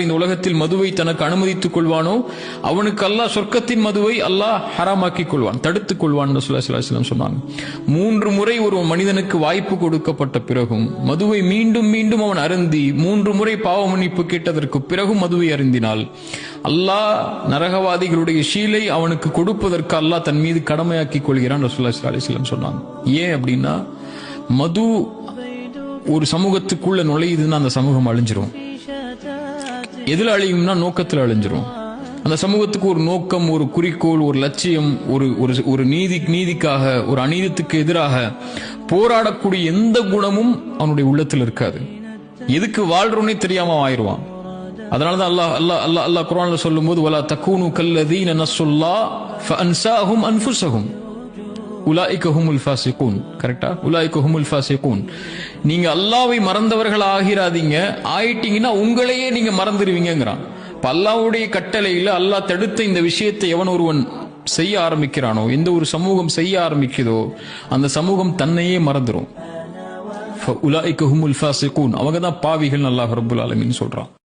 இந்த உலகத்தில் மதுவை தனக்கு அனுமதித்துக் கொள்வானோ? அவனுக்கு அல்லாஹ் சொர்க்கத்தின் மதுவை அல்லாஹ் ஹராமாக்கிக் கொள்வான் தடுத்துக் கொள்வான் ரசூலுல்லாஹி சொன்னாங்க. மூன்று முறை ஒரு மனிதனுக்கு வாய்ப்பு கொடுக்கப்பட்ட பிறகும் மதுவை மீண்டும் மீண்டும் அவன் அருந்தி மூன்று முறை பாவ மன்னிப்பு கேட்டதற்கு பிறகும் மதுவை அருந்தினால் அல்லாஹ் நரகவாதிகளுடைய ஷீலை அவனுக்கு கொடுப்பதற்கு அல்லாஹ் தன் மீது கடமையாக்கிக் கொள்கிறான் ரசூலுல்லாஹி அலைஹி சொன்னாங்க. ஏன் அப்படின்னா மது ஒரு சமூகத்துக்குள்ள நுழையுதுன்னா அந்த சமூகம் அழிஞ்சிரும். எதில் அழியும்னா நோக்கத்தில் அழிஞ்சிரும். அந்த சமூகத்துக்கு ஒரு நோக்கம் ஒரு குறிக்கோள் ஒரு லட்சியம் ஒரு ஒரு ஒரு நீதி நீதிக்காக ஒரு அநீதத்துக்கு எதிராக போராடக்கூடிய எந்த குணமும் அவனுடைய உள்ளத்தில் இருக்காது. எதுக்கு வாழ்றோன்னே தெரியாம ஆயிருவான் அதனாலதான் அல்லாஹ் அல்லாஹ் அல்லாஹ் அல்லாஹ் சொல்லும் போது வலா தக்கூனு கல்லதீன நஸ்ஸுல்லா ஃபஅன்சாஹும் அன்ஃபுஸஹும். உலாய்க்க ஹுமுல் ஃபாசிகூன். கரெக்டா உலாய்க்க ஹுமுல் ஃபாசிகூன். நீங்க அல்லாவை மறந்தவர்கள் ஆகிறாதீங்க ஆயிட்டீங்கன்னா உங்களையே நீங்க மறந்துடுவீங்கிறான் இப்ப அல்லாவுடைய கட்டளையில அல்லாஹ் தடுத்த இந்த விஷயத்தை எவன் ஒருவன் செய்ய ஆரம்பிக்கிறானோ எந்த ஒரு சமூகம் செய்ய ஆரம்பிக்குதோ அந்த சமூகம் தன்னையே மறந்துடும் உலாய்க்க அவங்க தான் பாவிகள் நல்லா ஹர்புல் ஆலமின்னு சொல்றான்.